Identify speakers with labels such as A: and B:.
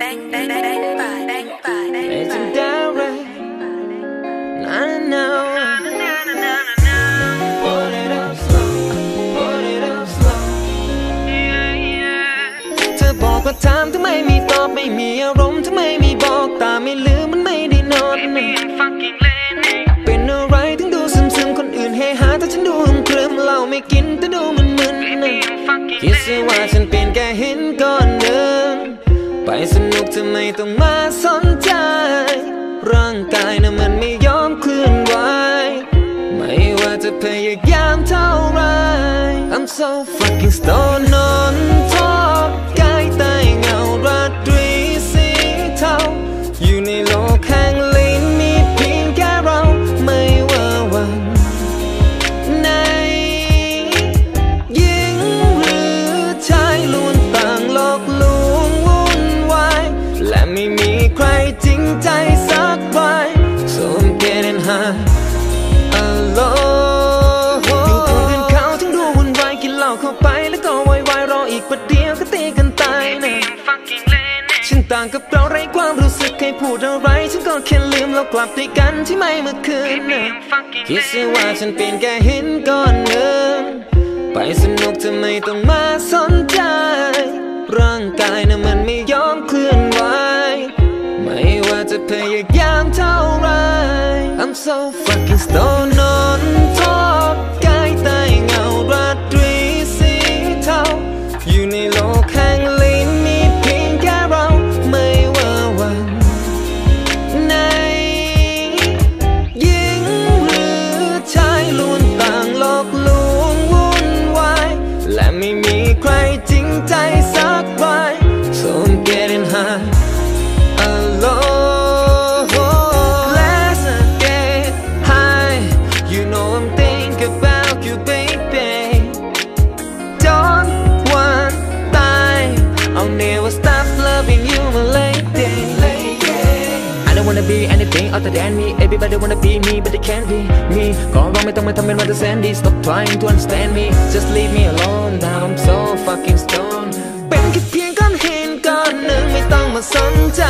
A: Bang, bang, bang, bang, bang, bang, bang, bang,
B: Legendary. I know. Put it up slow. Put it up slow. เธอบอกว่าถามทำไมไม่ตอบไม่มีอารมณ์ทำไมไม่บอกตาไม่ลืมมันไม่ได้นอนเป็นอะไรถึงดูซึมซึมๆคนอื่นเฮฮาแต่ฉันดูอึมครึมเหล้าไม่กินแต่ดูมันมึนๆคิดซะว่าฉันเป็นแค่หินก้อนหนึ่งไป สนุกทำไมต้องมาสนใจ ร่างกายน่ะมันไม่ยอมเคลื่อนไหว ไม่ว่าจะพยายามเท่าไร I'm so fucking stoned on ต่างกับเราไร้ความรู้สึกใครพูดอะไร ฉันก็แค่ลืมเรากลับด้วยกันที่ไม่เมื่อคืนคิดซะว่าฉันเป็นแค่หินก้อนหนึ่งไปสนุกทำไมต้องมาสนใจ ร่างกายน่ะมันไม่ยอมเคลื่อนไหวไม่ว่าจะพยายามเท่าไร I'm so fucking stoned don't wanna be anything other than me Everybody wanna be me but they can't be me ก็ร้องไม่ต้องมาทำเป็นว่าจะแสนดี Stop trying to understand me Just leave me alone Now I'm so fucking stoned เป็นแค่เพียงก้อนหินก้อนหนึ่งไม่ต้องมาสนใจ